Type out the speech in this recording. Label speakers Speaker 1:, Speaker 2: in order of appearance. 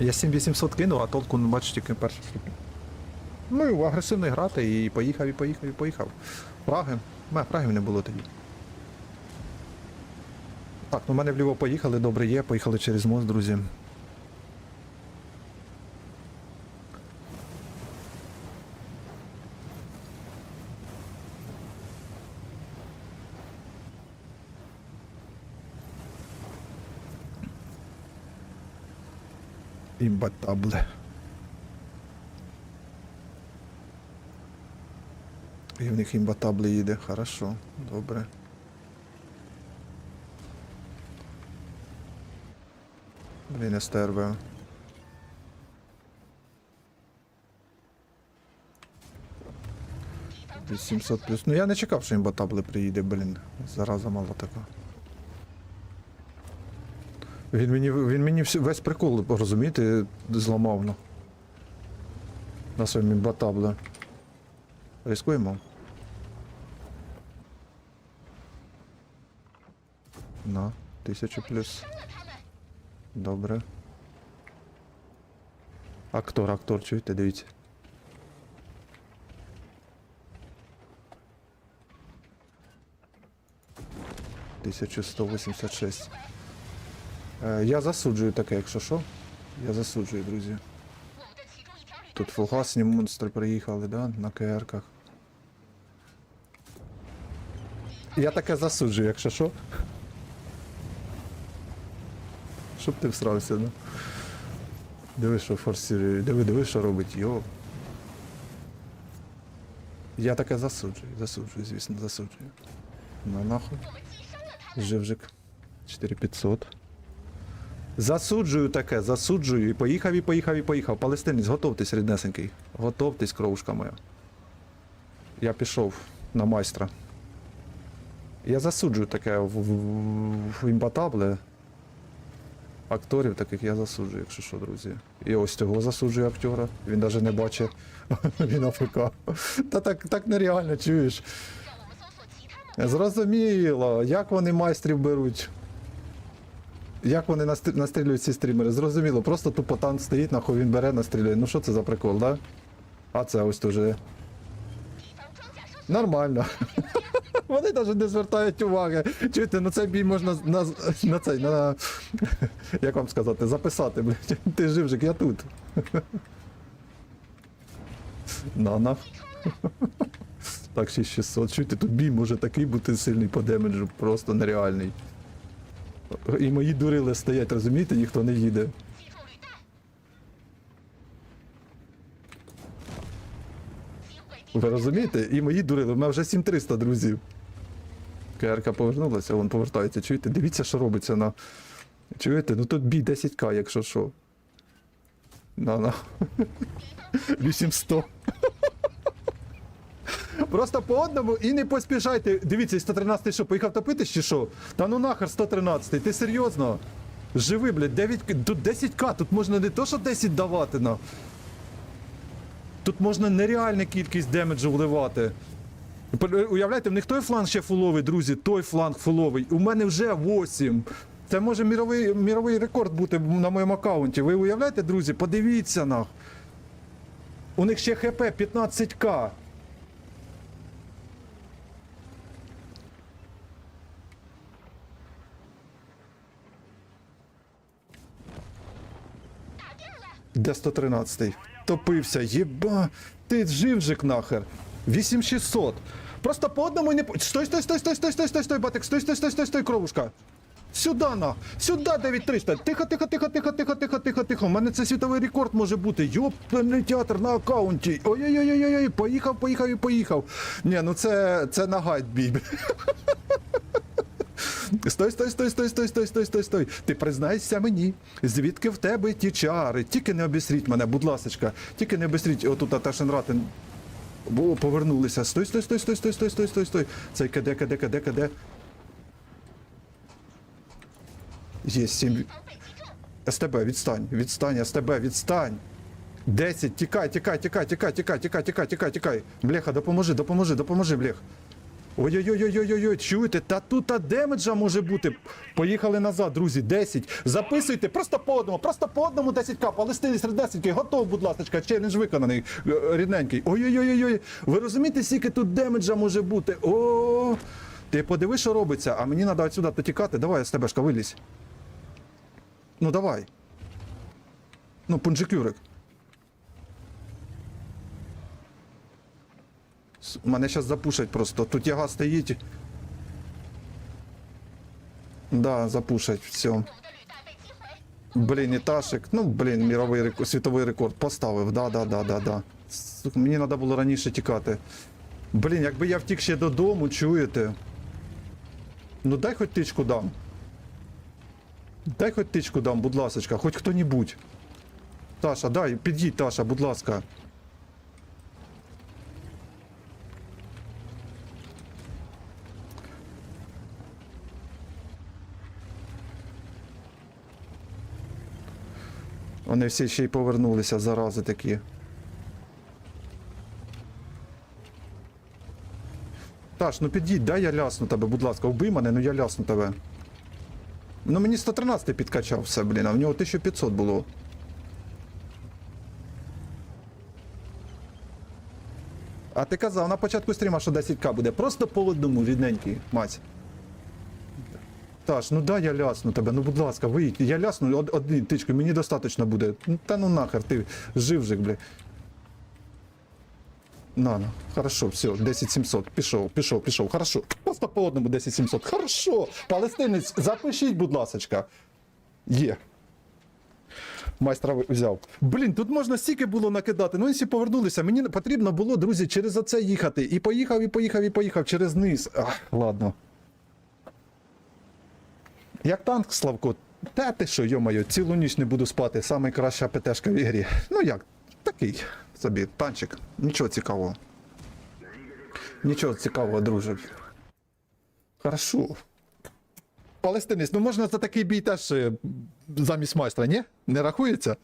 Speaker 1: Я 7800 кинув, а толку ну, бачиш тільки першу штуку. Ну агресивно грати, і поїхав, і поїхав, і поїхав. Праги. У мене фрагів не було тоді. Так, ну в мене вліво поїхали, добре є, поїхали через мост, друзі. Імбатабле. І в них імбатабле їде, хорошо, добре. Блін, СТРВ. Десь 700 плюс. Ну я не чекав, що імбатабле приїде, блін. Зараза мало така. Він мені, він мені весь прикол, розумієте, зламав. Ну. На своєму імбатабле. Рискуємо. На, тисячу плюс. Добре. Актор, актор, чуєте, дивіться. Тисячу сто вісімдесят шість. Е, я засуджую таке, якщо що. Я засуджую, друзі. Тут фулгасні монстри приїхали, да, на КРках. Я таке засуджую, якщо що. Щоб ти всрався, ну. Диви, що форсірує, диви, диви, що робить, йо. Я таке засуджую, засуджую, звісно, засуджую. На нахуй. Живжик. 4500. Засуджую таке, засуджую. І поїхав, і поїхав, і поїхав. Палестинець, готовтесь, ріднесенький. Готовтесь, кровушка моя. Я пішов на майстра. Я засуджую таке в, в, в імбатабле. Акторів таких я засуджую, якщо що, друзі. І ось цього засуджую актера. Він навіть не бачить. Він АФК. Та так, так нереально, чуєш. Зрозуміло, як вони майстрів беруть. Як вони настрілюють ці стрімери? Зрозуміло, просто тупо танк стоїть, нахуй він бере, настрілює. Ну що це за прикол, да? А це ось дуже. Нормально. Вони навіть не звертають уваги. Чуєте, на цей бій можна на, на цей, на. Як вам сказати, записати, блядь. Ти живжик, я тут. На на. Так, 6600. Чуєте, тут бій може такий бути сильний по демеджу, просто нереальний. І мої дурили стоять, розумієте, ніхто не їде. Ви розумієте? І мої дурили, у мене вже 7300 друзів. КРК повернулася, вон повертається. Чуєте? Дивіться, що робиться на. Чуєте? Ну тут бій 10к, якщо що. На на. 800. Просто по одному і не поспішайте. Дивіться, 113 що, поїхав топитись чи що? Та ну нахер 113, ти серйозно? Живи, блядь, 9, тут 10к, тут можна не то, що 10 давати на. Тут можна нереальну кількість демеджу вливати. Уявляєте, в них той фланг ще фуловий, друзі, той фланг фуловий. У мене вже 8. Це може міровий, міровий рекорд бути на моєму аккаунті. Ви уявляєте, друзі? Подивіться нах. У них ще ХП 15к. Де 113-й? Топився, єба. Ти живжик нахер. 8600. Просто по одному не. Стой, стой, стой, стой, стой, стой, стой, стой, батик, стой, стой, стой, стой, стой, кровушка. Сюда на! Сюда 9300! Тихо, тихо, тихо, тихо, тихо, тихо, тихо, тихо. У мене це світовий рекорд може бути. Йопаний театр на аккаунті. Ой-ой-ой-ой, поїхав, поїхав і поїхав. Ні, ну це, це на гайд бій. Стой, стой, стой, стой, стой, стой, стой, стой, стой. Ти признайся мені, звідки в тебе ті чари? Тільки не обісріть мене, будь ласочка. Тільки не обісріть отут Аташенратен. Бо повернулися. Стой, стой, стой, стой, стой, стой, стой, стой, стой. Цей КД, КД, КД, КД. Є сім. СТБ, відстань, відстань, СТБ, відстань. 10, тікай, тікай, тікай, тікай, тікай, тікай, тікай, тікай, тікай. Бляха, допоможи, допоможи, допоможи, блях. Ой-ой-ой-ой-ой-ой, чуєте? Та тут та демеджа може бути. Поїхали назад, друзі, 10. Записуйте, просто по одному, просто по одному 10к. Палестині сердесенький, готов, будь ласка, челендж виконаний, е, рідненький. Ой-ой-ой-ой. Ви розумієте, скільки тут демеджа може бути? О, ти подиви, що робиться, а мені треба отсюди потікати. Давай, з стебешка, вилізь. Ну давай. Ну, пунджикюрик. Мене зараз запушать просто. Тут яга стоїть. Да, запушать, все. Блін, Іташик. Ну, блін, міровий рекорд, світовий рекорд поставив. Да, да, да, да, да. Мені треба було раніше тікати. Блін, якби я втік ще додому, чуєте? Ну дай хоч тичку дам. Дай хоч тичку дам, будь ласочка, хоч хто-нібудь. Таша, дай, під'їдь, Таша, будь ласка. Вони всі ще й повернулися, зарази такі. Таш, ну під'їдь, дай я лясну тебе, будь ласка, вбий мене, ну я лясну тебе. Ну мені 113 підкачав все, блін, а в нього 1500 було. А ти казав на початку стріма, що 10к буде. Просто по одному, рідненький, мать. Таш, ну дай я лясну тебе, ну будь ласка, виїдь. Я лясну од, один тичку, мені достатньо буде. Ну, Та ну нахер, ти живжик, бля. На, на, хорошо, все, 10700, пішов, пішов, пішов, хорошо. Просто по одному 10700, хорошо. Палестинець, запишіть, будь ласочка. Є. Майстра взяв. Блін, тут можна стільки було накидати. Ну, всі повернулися. Мені потрібно було, друзі, через оце їхати. І поїхав, і поїхав, і поїхав через низ. Ах, ладно. Як танк, Славко, та ти що, йомайо, цілу ніч не буду спати, найкраща краща ПТшка в ігрі. Ну як, такий собі, танчик, нічого цікавого. Нічого цікавого, друже. Хорошо. Палестинець, ну можна за такий бій теж е, замість майстра, ні? Не рахується?